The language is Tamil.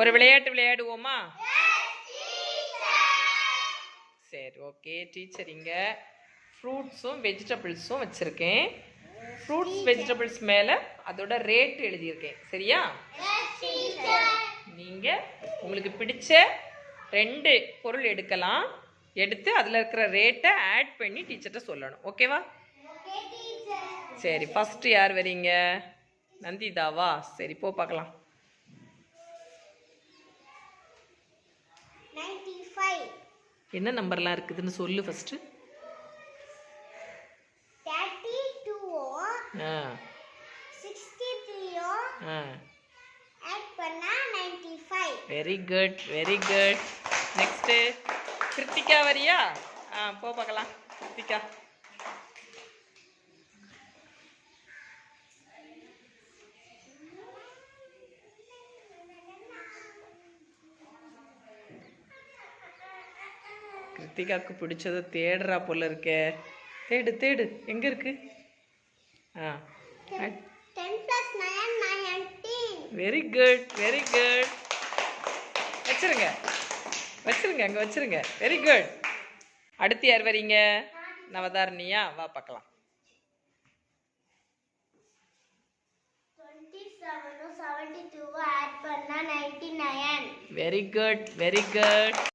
ஒரு விளையாட்டு விளையாடுவோமா? சரி ஓகே டீச்சர் இங்கே ஃப்ரூட்ஸும் வெஜிடபிள்ஸும் வச்சுருக்கேன். ஃப்ரூட்ஸ் வெஜிடபிள்ஸ் மேலே அதோட ரேட் எழுதியிருக்கேன். சரியா? நீங்கள் உங்களுக்கு பிடிச்ச ரெண்டு பொருள் எடுக்கலாம். எடுத்து அதில் இருக்கிற ரேட்டை ஆட் பண்ணி டீச்சர்கிட்ட சொல்லணும். ஓகேவா சரி ஃபஸ்ட்டு யார் வரீங்க நந்திதாவா? சரி போ பார்க்கலாம். என்ன நம்பர்லாம் இருக்குதுன்னு சொல்லு ஃபஸ்ட்டு ஆ. ஆ. Very good very good next Kiruthika வரியா? ஆ போ பார்க்கலாம். கிருத்திகா. கிருத்திகாவுக்கு பிடிச்சதை தேடுறா போல இருக்கே. தேடு தேடு. எங்கே இருக்கு? ஆ. வெரி குட் வெரி குட் வச்சிருங்க. வச்சிருங்க அங்கே வச்சிருங்க. வெரி குட் அடுத்து யார் வரீங்க? நவதாரணியா? வா பார்க்கலாம். Very good very good